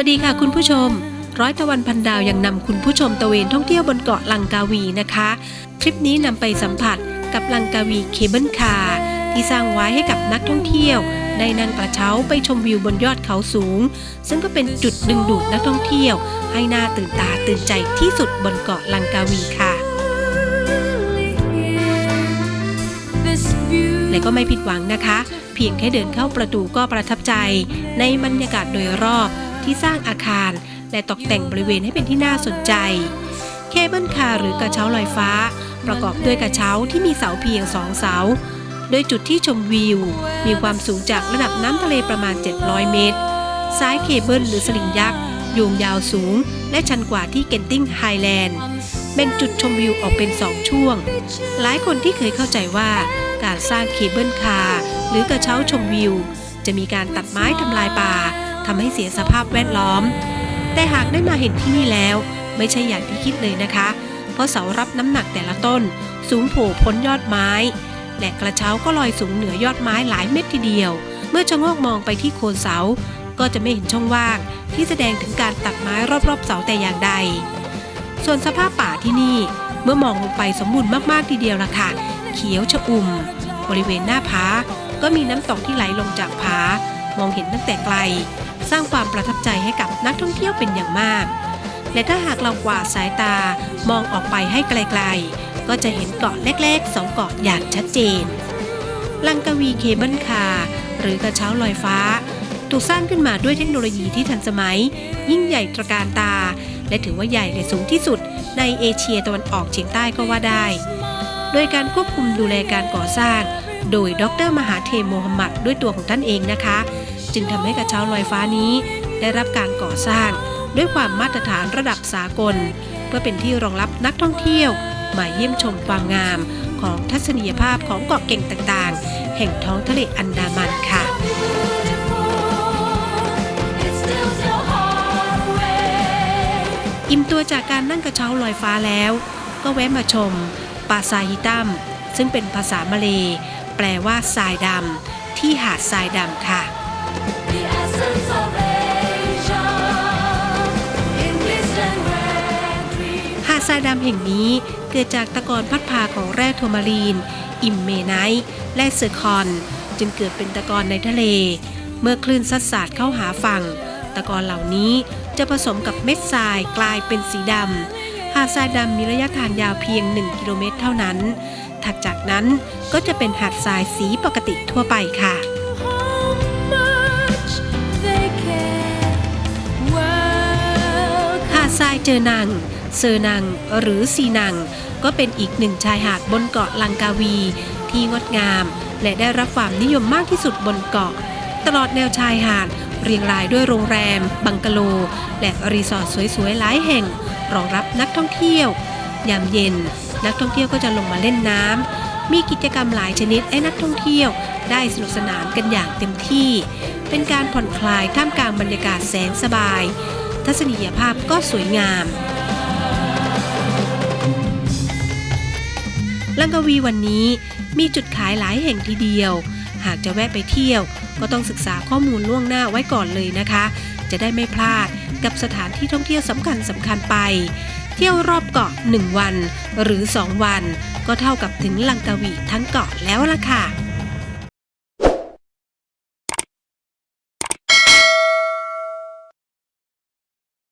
วัสดีค่ะคุณผู้ชม ร้อยตะวันพันดาวยังนำคุณผู้ชมตะเวนท่องเที่ยวบนเกาะลังกาวีนะคะ ทริปนี้นำไปสัมผัสกับลังกาวีเคเบิลคาร์ที่สร้างไว้ให้กับนักท่องเที่ยว ได้นั่งกระเช้าไปชมวิวบนยอดเขาสูง ซึ่งก็เป็นจุดดึงดูดนักท่องเที่ยว ให้น่าตื่นตาตื่นใจที่สุดบนเกาะลังกาวีค่ะ และก็ไม่ผิดหวังนะคะ เพียงแค่เดินเข้าประตูก็ประทับใจ ในบรรยากาศโดยรอบ ที่สร้างอาคาร และตกแต่งบริเวณให้เป็นที่น่าสนใจ เคเบิลคาร์หรือกระเช้าลอยฟ้า ประกอบด้วยกระเช้าที่มีเสาเพียงสองเสา โดยจุดที่ชมวิว มีความสูงจากระดับน้ำทะเลประมาณ 700 เมตร ซ้ายเคเบิลหรือสลิงยักษ์โยงยาวสูง และชันกว่าที่เกนติงไฮแลนด์แบ่งจุดชมวิวออกเป็น2ช่วง หลายคนที่เคยเข้าใจว่าการสร้างเคเบิลคาร์หรือกระเช้าชมวิว จะมีการตัดไม้ทำลายป่า ทำให้เสียสภาพแวดล้อม แต่หากได้มาเห็นที่นี่แล้ว ไม่ใช่อย่างที่คิดเลยนะคะ เพราะเสารับน้ำหนักแต่ละต้น สูงโผล่พ้นยอดไม้ และกระเช้าก็ลอยสูงเหนือยอดไม้หลายเม็ดทีเดียว เมื่อชะโงกมองไปที่โคนเสา ก็จะไม่เห็นช่องว่าง ที่แสดงถึงการตัดไม้รอบๆเสาแต่อย่างใด ส่วนสภาพป่าที่นี่เมื่อมองลงไปสมบูรณ์มากๆทีเดียวล่ะค่ะ เขียวชอุ่ม บริเวณหน้าผาก็มีน้ำตกที่ไหลลงจากผามองเห็นตั้งแต่ไกล สร้างความประทับใจให้กับนักท่องเที่ยวเป็นอย่างมาก และถ้าหากเรากวาดสายตามองออกไปให้ไกลๆ ก็จะเห็นเกาะเล็กๆสองเกาะอย่างชัดเจน ลังกาวีเคเบิลคาร์หรือกระเช้าลอยฟ้า ถูกสร้างขึ้นมาด้วยเทคโนโลยีที่ทันสมัย ยิ่งใหญ่ตระการตา และถือว่าใหญ่และสูงที่สุด ในเอเชียตะวันออกเฉียงใต้ก็ว่าได้ โดยการควบคุมดูแลการก่อสร้าง โดยดรมหาเทมโมฮัมหมัดด้วยตัวของท่านเองนะคะ จึงทำให้กระเช้าลอยฟ้านี้ ได้รับการก่อสร้าง ด้วยความมาตรฐานระดับสากล เพื่อเป็นที่รองรับนักท่องเที่ยว มาเยี่ยมชมความงามของทัศนียภาพของเกาะเก่งต่างๆ แห่งท้องทะเลอันดามันค่ะอิ่มตัวจากการนั่งกระเช้าลอยฟ้าแล้ว ก็แวะมาชมปาซาฮิตัม ซึ่งเป็นภาษามาเล แปลว่าทรายดำที่หาดทรายดำค่ะ หาดทรายดำแห่งนี้เกิดจากตะกอนพัดพาของแร่โทมารีน อิมเมไนท์และเซอร์คอน จึงเกิดเป็นตะกอนในทะเล เมื่อคลื่นซัดสาดเข้าหาฝั่ง ตะกอนเหล่านี้จะผสมกับเม็ดทรายกลายเป็นสีดำ หาดทรายดำมีระยะทางยาวเพียง 1 กิโลเมตรเท่านั้น ถัดจากนั้นก็จะเป็นหาดทรายสีปกติทั่วไปค่ะ เจอนัง เซอร์นัง หรือซีนัง ก็เป็นอีกหนึ่งชายหาดบนเกาะลังกาวี ที่งดงาม และได้รับความนิยมมากที่สุดบนเกาะ ตลอดแนวชายหาด เรียงรายด้วยโรงแรม บังกะโล และรีสอร์ทสวยๆหลายแห่ง รองรับนักท่องเที่ยว ยามเย็น นักท่องเที่ยวก็จะลงมาเล่นน้ำมีกิจกรรมหลายชนิดให้นักท่องเที่ยวได้สนุกสนานกันอย่างเต็มที่ เป็นการผ่อนคลายท่ามกลางบรรยากาศแสนสบาย ทัศนียภาพก็สวยงาม ลังกาวีวันนี้มีจุดขายหลายแห่งทีเดียว หากจะแวะไปเที่ยว ก็ต้องศึกษาข้อมูลล่วงหน้าไว้ก่อนเลยนะคะ จะได้ไม่พลาดกับสถานที่ท่องเที่ยวสำคัญสำคัญไป เที่ยวรอบเกาะ 1 วันหรือ 2 วัน ก็เท่ากับถึงลังกาวีทั้งเกาะแล้วล่ะค่ะ